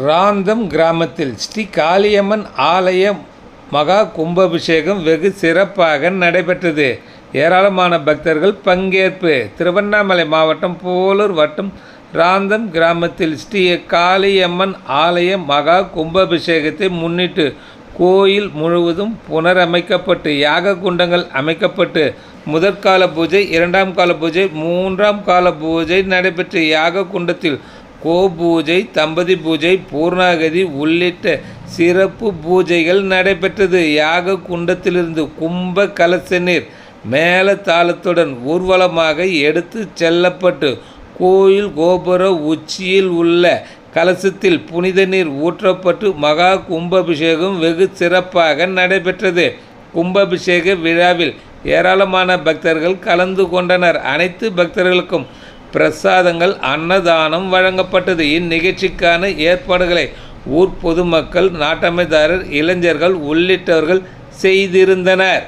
ராந்தம் கிராமத்தில் ஸ்ரீ காளியம்மன் ஆலய மகா கும்பாபிஷேகம் வெகு சிறப்பாக நடைபெற்றது. ஏராளமான பக்தர்கள் பங்கேற்பு. திருவண்ணாமலை மாவட்டம் போலூர் வட்டம் ராந்தம் கிராமத்தில் ஸ்ரீ காளியம்மன் ஆலய மகா கும்பாபிஷேகத்தை முன்னிட்டு கோயில் முழுவதும் புனரமைக்கப்பட்டு யாக குண்டங்கள் அமைக்கப்பட்டு முதற்கால பூஜை இரண்டாம் கால பூஜை மூன்றாம் கால பூஜை நடைபெற்ற யாக குண்டத்தில் கோபூஜை தம்பதி பூஜை பூர்ணாகதி உள்ளிட்ட சிறப்பு பூஜைகள் நடைபெற்றது. யாக குண்டத்திலிருந்து கும்ப கலச நீர் மேல தாளத்துடன் ஊர்வலமாக எடுத்து செல்லப்பட்டு கோயில் கோபுர உச்சியில் உள்ள கலசத்தில் புனித நீர் ஊற்றப்பட்டு மகா கும்பாபிஷேகம் வெகு சிறப்பாக நடைபெற்றது. கும்பாபிஷேக விழாவில் ஏராளமான பக்தர்கள் கலந்து கொண்டனர். அனைத்து பக்தர்களுக்கும் பிரசாதங்கள் அன்னதானம் வழங்கப்பட்டது. இந்நிகழ்ச்சிக்கான ஏற்பாடுகளை ஊர் பொதுமக்கள் நாட்டமைதாரர் இளைஞர்கள் உள்ளிட்டவர்கள் செய்திருந்தனர்.